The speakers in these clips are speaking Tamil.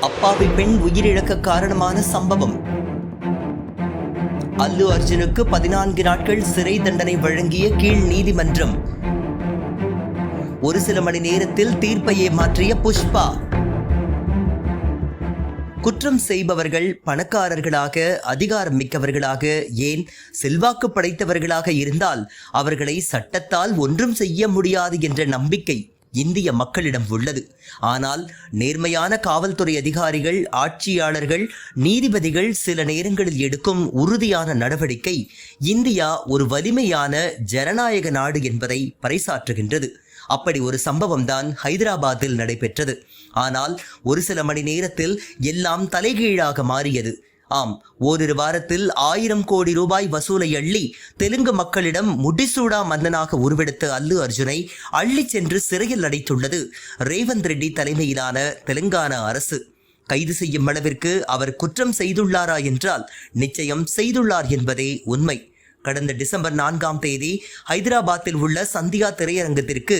அப்பாவி பெண் உயிரிழக்க காரணமான சம்பவம். அல்லு அர்ஜுனுக்கு பதினான்கு நாட்கள் சிறை தண்டனை வழங்கிய கீழ் நீதிமன்றம். ஒரு சில மணி நேரத்தில் தீர்ப்பையே மாற்றிய புஷ்பா. குற்றம் செய்பவர்கள் பணக்காரர்களாக அதிகாரம் மிக்கவர்களாக ஏன் செல்வாக்கு படைத்தவர்களாக இருந்தால் அவர்களை சட்டத்தால் ஒன்றும் செய்ய முடியாது என்ற நம்பிக்கை. இந்திய மக்களிடம் உள்ளது. ஆனால் நேர்மையான காவல்துறை அதிகாரிகள் ஆட்சியாளர்கள் நீதிபதிகள் சில நேரங்களில் எடுக்கும் உறுதியான நடவடிக்கை இந்தியா ஒரு வலிமையான ஜனநாயக நாடு என்பதை பறைசாற்றுகின்றது. அப்படி ஒரு சம்பவம் தான் ஹைதராபாத்தில் நடைபெற்றது. ஆனால் ஒரு சில மணி நேரத்தில் எல்லாம் தலைகீழாக மாறியது. ஆம் ஓரிரு வாரத்தில் ஆயிரம் கோடி ரூபாய் வசூலை அள்ளி தெலுங்கு மக்களிடம் முடிசூடா மன்னனாக உருவெடுத்த அல்லு அர்ஜுனை அள்ளி சென்று சிறையில் அடைத்துள்ளது. ரேவந்த் ரெட்டி தலைமையிலான தெலுங்கானா அரசு. கைது செய்யும் அளவிற்கு அவர் குற்றம் செய்துள்ளாரா என்றால் நிச்சயம் செய்துள்ளார் என்பதே உண்மை. கடந்த டிசம்பர் நான்காம் தேதி ஹைதராபாத்தில் உள்ள சந்தியா திரையரங்கத்திற்கு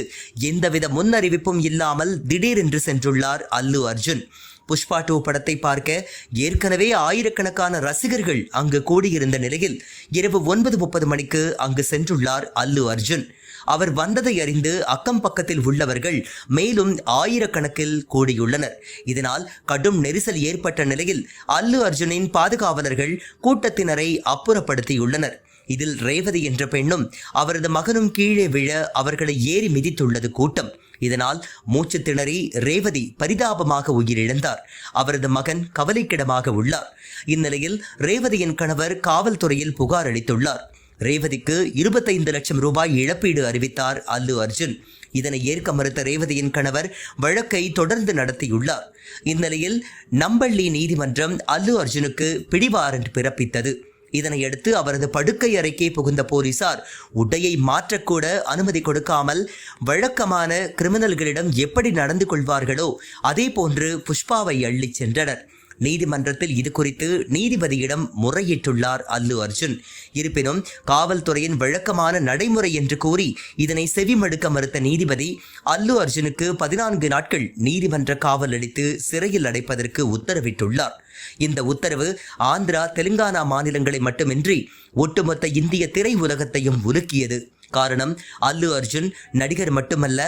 எந்தவித முன்னறிவிப்பும் இல்லாமல் திடீரென்று சென்றுள்ளார் அல்லு அர்ஜுன். புஷ்பா டூ படத்தை பார்க்க ஏற்கனவே ஆயிரக்கணக்கான ரசிகர்கள் அங்கு கூடியிருந்த நிலையில் இரவு ஒன்பது முப்பது மணிக்கு அங்கு சென்றுள்ளார் அல்லு அர்ஜுன். அவர் வந்ததை அறிந்து அக்கம் பக்கத்தில் உள்ளவர்கள் மேலும் ஆயிரக்கணக்கில் கூடியுள்ளனர். இதனால் கடும் நெரிசல் ஏற்பட்ட நிலையில் அல்லு அர்ஜுனின் பாதுகாவலர்கள் கூட்டத்தினரை அப்புறப்படுத்தியுள்ளனர். இதில் ரேவதி என்ற பெண்ணும் அவரது மகனும் கீழே விழ அவர்களை ஏறி மிதித்துள்ளது கூட்டம். இதனால் மூச்சு திணறி ரேவதி பரிதாபமாக உயிரிழந்தார். அவரது மகன் கவலைக்கிடமாக உள்ளார். இந்நிலையில் ரேவதியின் கணவர் காவல்துறையில் புகார் அளித்துள்ளார். ரேவதிக்கு இருபத்தைந்து லட்சம் ரூபாய் இழப்பீடு அறிவித்தார் அல்லு அர்ஜுன். இதனை ஏற்க மறுத்த ரேவதியின் கணவர் வழக்கை தொடர்ந்து நடத்தியுள்ளார். இந்நிலையில் நம்பள்ளி நீதிமன்றம் அல்லு அர்ஜுனுக்கு பிடிவாரண்ட் பிறப்பித்தது. இதனையடுத்து அவரது படுக்கை அறைக்கே புகுந்த போலீசார் உடையை மாற்றக்கூட அனுமதி கொடுக்காமல் வழக்கமான கிரிமினல்களிடம் எப்படி நடந்து கொள்வார்களோ அதே போன்று புஷ்பாவை அள்ளிச் சென்றனர். நீதிமன்றத்தில் இது குறித்து நீதிபதியிடம் முறையிட்டுள்ளார் அல்லு அர்ஜுன். இருப்பினும் காவல்துறையின் வழக்கமான நடைமுறை என்று கூறி இதனை செவிமடுக்க மறுத்த நீதிபதி அல்லு அர்ஜுனுக்கு பதினான்கு நாட்கள் நீதிமன்ற காவல் அளித்து சிறையில் அடைப்பதற்கு உத்தரவிட்டுள்ளார். இந்த உத்தரவு ஆந்திரா தெலுங்கானா மாநிலங்களை மட்டுமின்றி ஒட்டுமொத்த இந்திய திரை உலகத்தையும் உலுக்கியது. காரணம் அல்லு அர்ஜுன் நடிகர் மட்டுமல்ல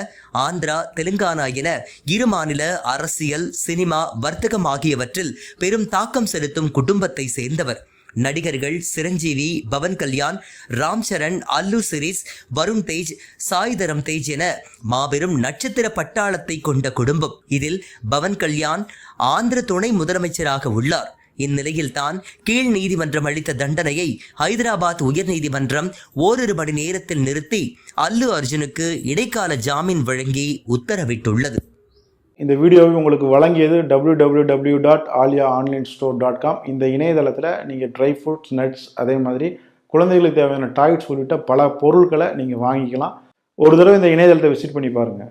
ஆந்திரா தெலுங்கானா என இரு மாநில அரசியல் சினிமா வர்த்தகம் ஆகியவற்றில் பெரும் தாக்கம் செலுத்தும் குடும்பத்தை சேர்ந்தவர். நடிகர்கள் சிரஞ்சீவி பவன் கல்யாண் ராம் சரண் அல்லு சிரீஸ் வருண் தேஜ் சாய் தரம் தேஜ் என மாபெரும் நட்சத்திர பட்டாளத்தை கொண்ட குடும்பம். இதில் பவன் கல்யாண் ஆந்திர துணை முதலமைச்சராக உள்ளார். இந்நிலையில் தான் கீழ் நீதிமன்றம் அளித்த தண்டனையை ஹைதராபாத் உயர்நீதிமன்றம் ஓரிரு மணி நேரத்தில் நிறுத்தி அல்லு அர்ஜுனுக்கு இடைக்கால ஜாமீன் வழங்கி உத்தரவிட்டுள்ளது. இந்த வீடியோவை உங்களுக்கு வழங்கியது www.alia dot Alia online store dot com இந்த இணையதளத்தில் நீங்கள் ட்ரை ஃப்ரூட்ஸ் நட்ஸ் அதே மாதிரி குழந்தைகளுக்கு தேவையான டாய்ஸ் உள்ளிட்ட பல பொருட்களை நீங்கள் வாங்கிக்கலாம். ஒரு தடவை இந்த இணையதளத்தை விசிட் பண்ணி பாருங்கள்